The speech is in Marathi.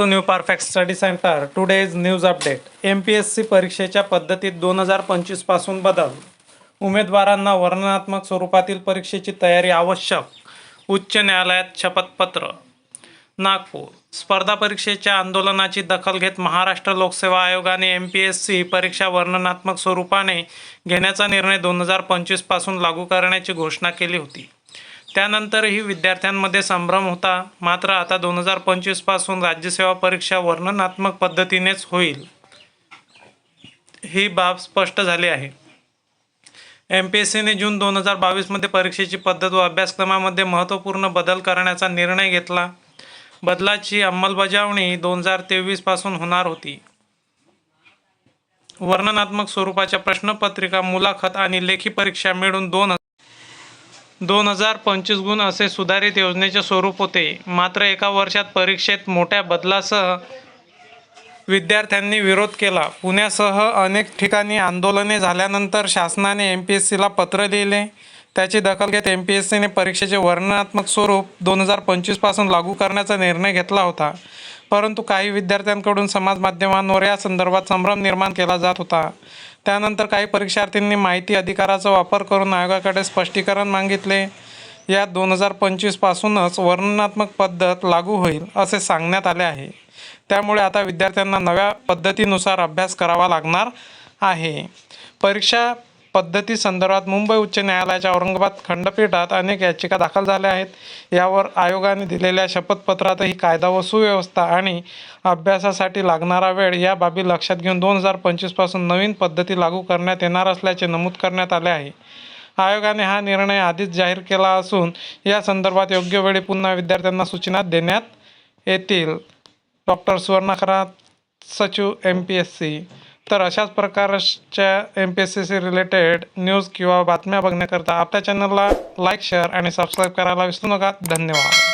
To new perfect study centre today's news update M P S C परीक्षेच्या पद्धतीत दोन हजार पंचवीसपासून बदल. उमेदवारांना वर्णनात्मक स्वरूपातील परीक्षेची तयारी आवश्यक. उच्च न्यायालयात शपथपत्र. नागपूर. स्पर्धा परीक्षेच्या आंदोलनाची दखल घेत महाराष्ट्र लोकसेवा आयोगाने एम पी एस सी परीक्षा वर्णनात्मक स्वरूपाने घेण्याचा निर्णय दोन हजार पंचवीसपासून लागू करण्याची घोषणा केली होती. त्यानंतरही विद्यार्थ्यांमध्ये संभ्रम होता. मात्र आता दोन हजार पंचवीसपासून राज्यसेवा परीक्षा वर्णनात्मक पद्धतीनेच होईल ही बाब स्पष्ट झाली आहे. एम पी एस सीने जून दोन हजार बावीसमध्ये परीक्षेची पद्धत व अभ्यासक्रमामध्ये महत्त्वपूर्ण बदल करण्याचा निर्णय घेतला. बदलाची अंमलबजावणी दोन हजार तेवीसपासून होणार होती. वर्णनात्मक स्वरूपाच्या प्रश्नपत्रिका मुलाखत आणि लेखी परीक्षा मिळून दोन दोन हजार पंचवीस गुण असे सुधारित योजनेचे स्वरूप होते. मात्र एका वर्षात परीक्षेत मोठ्या बदलासह विद्यार्थ्यांनी विरोध केला. पुण्यासह अनेक ठिकाणी आंदोलने झाल्यानंतर शासनाने एम पी एस सीला पत्र लिहिले. त्याची दखल घेत एम पी एस सीने परीक्षेचे वर्णनात्मक स्वरूप दोन हजार पंचवीसपासून लागू करण्याचा निर्णय घेतला होता. परंतु काही विद्यार्थ्यांकडून समाज माध्यमांवर या संदर्भात संभ्रम निर्माण केला जात होता. त्यानंतर काही परीक्षार्थींनी माहिती अधिकाराचा वापर करून आयोगाकडे स्पष्टीकरण मागितले. यात दोन हजार पंचवीसपासूनच वर्णनात्मक पद्धत लागू होईल असे सांगण्यात आले आहे. त्यामुळे आता विद्यार्थ्यांना नव्या पद्धतीनुसार अभ्यास करावा लागणार आहे. परीक्षा पद्धती संदर्भात मुंबई उच्च न्यायालयाच्या औरंगाबाद खंडपीठात अनेक याचिका दाखल झाल्या आहेत. यावर आयोगाने दिलेल्या शपथपत्रातही कायदा व सुव्यवस्था आणि अभ्यासासाठी लागणारा वेळ या बाबी लक्षात घेऊन दोन हजार पंचवीसपासून नवीन पद्धती लागू करण्यात येणार असल्याचे नमूद करण्यात आले आहे. आयोगाने हा निर्णय आधीच जाहीर केला असून या संदर्भात योग्य वेळी पुन्हा विद्यार्थ्यांना सूचना देण्यात येतील. डॉक्टर सुवर्णाखरा सचिव एम पी एस सी तर अशाच प्रकारच्या M P S C C related news किंवा बातम्या बघण्याकरता आपल्या चॅनलला लाईक शेअर आणि सबस्क्राईब करायला विसरू नका. धन्यवाद.